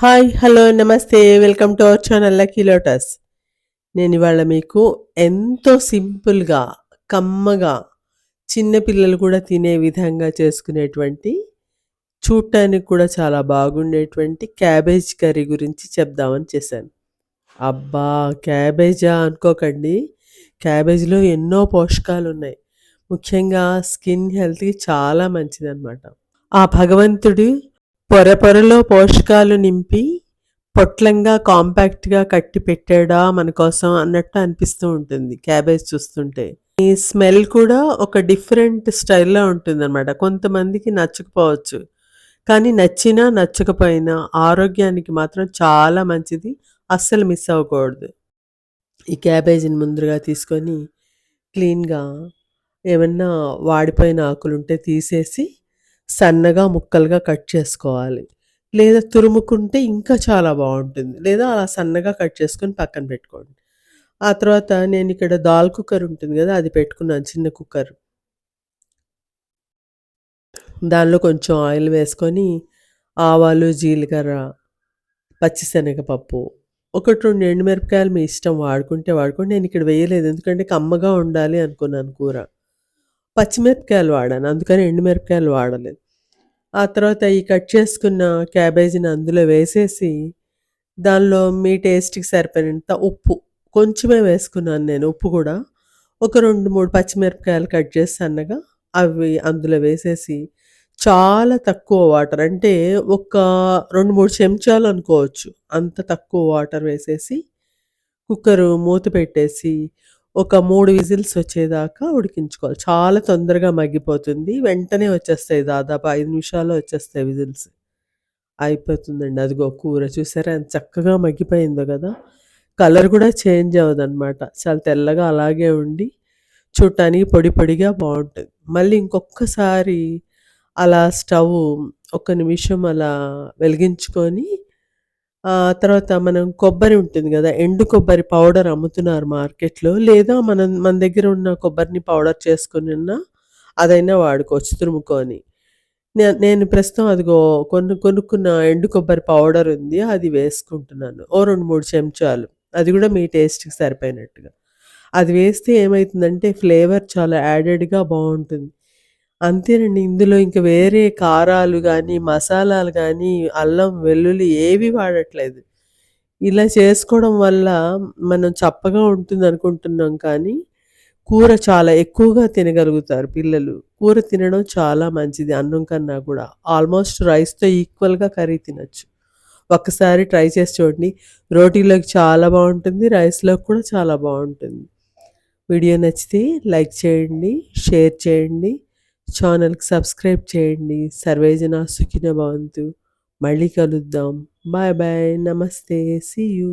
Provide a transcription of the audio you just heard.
Hi hello నమస్తే welcome to our channel lucky lotus. నేను ఇవాళ మీకు ఎంతో సింపుల్గా కమ్మగా చిన్నపిల్లలు కూడా తినే విధంగా చేసుకునేటువంటి చూడటానికి కూడా చాలా బాగుండేటువంటి క్యాబేజ్ కర్రీ గురించి చెప్దామని చేశాను. అబ్బా క్యాబేజా అనుకోకండి. క్యాబేజ్లో ఎన్నో పోషకాలు ఉన్నాయి ముఖ్యంగా స్కిన్ హెల్త్కి చాలా మంచిదన్నమాట. ఆ భగవంతుడు పొర పొరలో పోషకాలు నింపి పొట్లంగా కాంపాక్ట్గా కట్టి పెట్టాడా మన కోసం అన్నట్టు అనిపిస్తూ ఉంటుంది క్యాబేజ్ చూస్తుంటే. ఈ స్మెల్ కూడా ఒక డిఫరెంట్ స్టైల్లో ఉంటుందన్నమాట. కొంతమందికి నచ్చకపోవచ్చు. కానీ నచ్చినా నచ్చకపోయినా ఆరోగ్యానికి మాత్రం చాలా మంచిది. అస్సలు మిస్ అవ్వకూడదు. ఈ క్యాబేజీని ముందుగా తీసుకొని క్లీన్గా ఏమన్నా వాడిపోయిన ఆకులుంటే తీసేసి సన్నగా ముక్కలుగా కట్ చేసుకోవాలి. లేదా తురుముకుంటే ఇంకా చాలా బాగుంటుంది. లేదా అలా సన్నగా కట్ చేసుకొని పక్కన పెట్టుకోండి. ఆ తర్వాత నేను ఇక్కడ దాల్ కుక్కర్ ఉంటుంది కదా అది పెట్టుకున్నాను చిన్న కుక్కర్. దానిలో కొంచెం ఆయిల్ వేసుకొని ఆవాలు జీలకర్ర పచ్చిశనగపప్పు ఒకటి రెండు ఎండుమిరపకాయలు మీ ఇష్టం వాడుకుంటే వాడుకోండి. నేను ఇక్కడ వేయలేదు ఎందుకంటే కమ్మగా ఉండాలి అనుకున్నాను కూర. పచ్చిమిరపకాయలు వాడాను అందుకని ఎండుమిరపకాయలు వాడలేదు. ఆ తర్వాత ఈ కట్ చేసుకున్న క్యాబేజీని అందులో వేసేసి దానిలో మీ టేస్ట్కి సరిపోయినంత ఉప్పు కొంచెమే వేసుకున్నాను నేను ఉప్పు కూడా. ఒక రెండు మూడు పచ్చిమిరపకాయలు కట్ చేసి సన్నగా అవి అందులో వేసేసి చాలా తక్కువ వాటర్ అంటే ఒక రెండు మూడు చెంచాలు అనుకోవచ్చు. అంత తక్కువ వాటర్ వేసేసి కుక్కరు మూత పెట్టేసి ఒక మూడు విజిల్స్ వచ్చేదాకా ఉడికించుకోవాలి. చాలా తొందరగా మగ్గిపోతుంది. వెంటనే వచ్చేస్తాయి దాదాపు ఐదు నిమిషాల్లో వచ్చేస్తాయి విజిల్స్. అయిపోతుందండి. అదిగో కూర చూసారా? ఎంత చక్కగా మగ్గిపోయిందో కదా? కలర్ కూడా చేంజ్ అవ్వదన్నమాట. చాలా తెల్లగా అలాగే ఉండి చూడటానికి పొడి పొడిగా బాగుంటుంది. మళ్ళీ ఇంకొకసారి అలా స్టవ్ ఒక నిమిషం అలా వెలిగించుకొని తర్వాత మనం కొబ్బరి ఉంటుంది కదా ఎండు కొబ్బరి పౌడర్ అమ్ముతున్నారు మార్కెట్లో. లేదా మనం మన దగ్గర ఉన్న కొబ్బరిని పౌడర్ చేసుకుని అదైనా వాడుకోవచ్చు తురుముకొని. నేను ప్రస్తుతం అదిగో కొను కొనుక్కున్న ఎండు కొబ్బరి పౌడర్ ఉంది అది వేసుకుంటున్నాను. ఓ రెండు మూడు చెంచాలు. అది కూడా మీ టేస్ట్కి సరిపోయినట్టుగా. అది వేస్తే ఏమవుతుందంటే ఫ్లేవర్ చాలా యాడెడ్గా బాగుంటుంది. అంతేనండి. ఇందులో ఇంక వేరే కారాలు గానీ, మసాలాలు గానీ, అల్లం, వెల్లుల్లి ఏవి వాడట్లేదు. ఇలా చేసుకోవడం వల్ల మనం చప్పగా ఉంటుందనుకుంటున్నాం కానీ, కూర చాలా ఎక్కువగా తినగలుగుతారు పిల్లలు. కూర తినడం చాలా మంచిది అన్నం కన్నా కూడా. ఆల్మోస్ట్ రైస్‌తో ఈక్వల్‌గా కర్రీ తినొచ్చు. ఒక్కసారి ట్రై చేసి చూడండి. రోటీలోకి చాలా బాగుంటుంది. రైస్‌లోకి కూడా చాలా బాగుంటుంది. వీడియో నచ్చితే లైక్ చేయండి, షేర్ చేయండి. ఛానల్కి సబ్స్క్రైబ్ చేయండి. సర్వేజన సుఖిన భవంతు. మళ్ళీ కలుద్దాం. బాయ్ బాయ్ నమస్తే సీ యూ